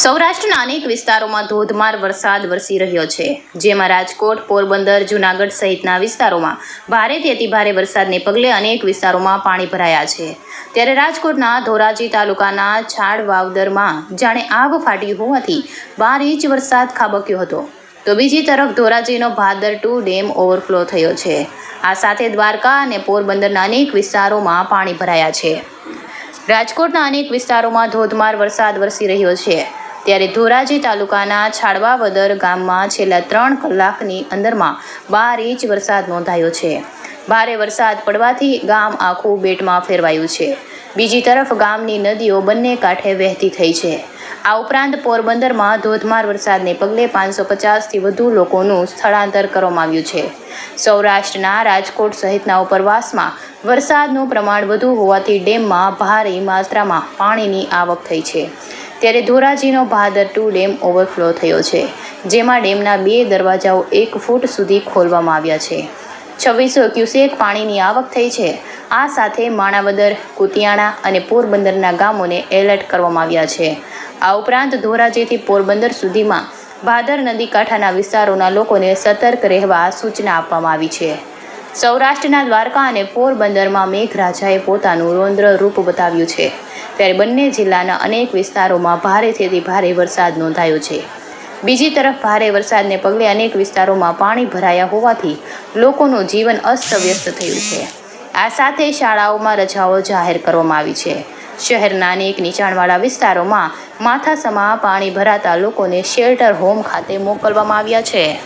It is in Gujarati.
સૌરાષ્ટ્રના અનેક વિસ્તારોમાં ધોધમાર વરસાદ વરસી રહ્યો છે. જેમાં રાજકોટ, પોરબંદર, જૂનાગઢ સહિતના વિસ્તારોમાં ભારેથી અતિભારે વરસાદને પગલે અનેક વિસ્તારોમાં પાણી ભરાયા છે. ત્યારે રાજકોટના ધોરાજી તાલુકાના છાડ વાવદરમાં જાણે આગ ફાટી હોવાથી બાર ઇંચ વરસાદ ખાબક્યો હતો. તો બીજી તરફ ધોરાજીનો ભાદર ટુ ડેમ ઓવરફ્લો થયો છે. આ સાથે દ્વારકા અને પોરબંદરના અનેક વિસ્તારોમાં પાણી ભરાયા છે. રાજકોટના અનેક વિસ્તારોમાં ધોધમાર વરસાદ વરસી રહ્યો છે. ત્યારે ધોરાજી તાલુકાના છાડવાવદર ગામમાં છેલ્લા ત્રણ કલાકની અંદરમાં બાર ઇંચ વરસાદ નોંધાયો છે. ભારે વરસાદ પડવાથી ગામ આખું બેટમાં ફેરવાયું છે. બીજી તરફ ગામની નદીઓ બંને કાંઠે વહેતી થઈ છે. આ ઉપરાંત પોરબંદરમાં ધોધમાર વરસાદને પગલે પાંચસો પચાસથી વધુ લોકોનું સ્થળાંતર કરવામાં આવ્યું છે. સૌરાષ્ટ્રના રાજકોટ સહિતના ઉપરવાસમાં વરસાદનું પ્રમાણ વધુ હોવાથી ડેમમાં ભારે માત્રામાં પાણીની આવક થઈ છે. ત્યારે ધોરાજીનો ભાદર ટુ ડેમ ઓવરફ્લો થયો છે, જેમાં ડેમના બે દરવાજાઓ એક ફૂટ સુધી ખોલવામાં આવ્યા છે. છવ્વીસો ક્યુસેક પાણીની આવક થઈ છે. આ સાથે માણાવદર, કુતિયાણા અને પોરબંદરના ગામોને એલર્ટ કરવામાં આવ્યા છે. આ ઉપરાંત ધોરાજીથી પોરબંદર સુધીમાં ભાદર નદી કાંઠાના વિસ્તારોના લોકોને સતર્ક રહેવા સૂચના આપવામાં આવી છે. સૌરાષ્ટ્રના દ્વારકા અને પોરબંદરમાં મેઘરાજાએ પોતાનું રૌદ્ર રૂપ બતાવ્યું છે. ત્યારે બંને જિલ્લાના અનેક વિસ્તારોમાં ભારેથી ભારે વરસાદ નોંધાયો છે. બીજી તરફ ભારે વરસાદને પગલે અનેક વિસ્તારોમાં પાણી ભરાયા હોવાથી લોકોનું જીવન અસ્તવ્યસ્ત થયું છે. આ સાથે શાળાઓમાં રજાઓ જાહેર કરવામાં આવી છે. શહેરના અનેક નીચાણવાળા વિસ્તારોમાં માથાસમા પાણી ભરાતા લોકોને શેલ્ટર હોમ ખાતે મોકલવામાં આવ્યા છે.